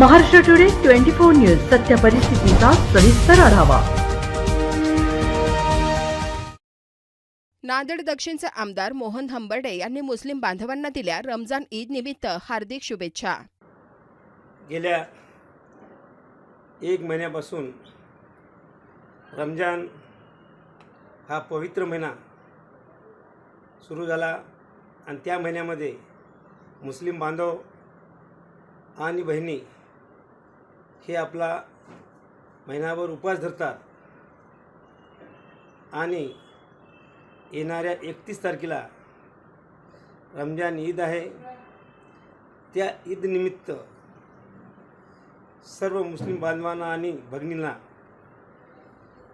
Maharashtra today twenty four news सत्य परिस्थितीचा सविस्तर आढावा. नांदेड दक्षिणचे आमदार मोहन हंबर्डे यांनी मुस्लिम बांधवांना दिल्या रमजान ईद निमित्त हार्दिक शुभेच्छा. गेल्या एक महिन्यापासून रमजान हा पवित्र महिना सुरू झाला आणि त्या महिन्यामध्ये मुस्लिम बांधव आणि बहिणी हे आपला महिनाभर उपवास धरतात. आणि येणाऱ्या एकतीस तारखेला रमजान ईद आहे. त्या ईदनिमित्त सर्व मुस्लिम बांधवांना आणि भगिनींना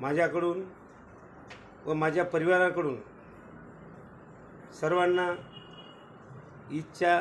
माझ्याकडून व माझ्या परिवाराकडून सर्वांना ईदच्या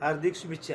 हार्दिक शुभेच्छा.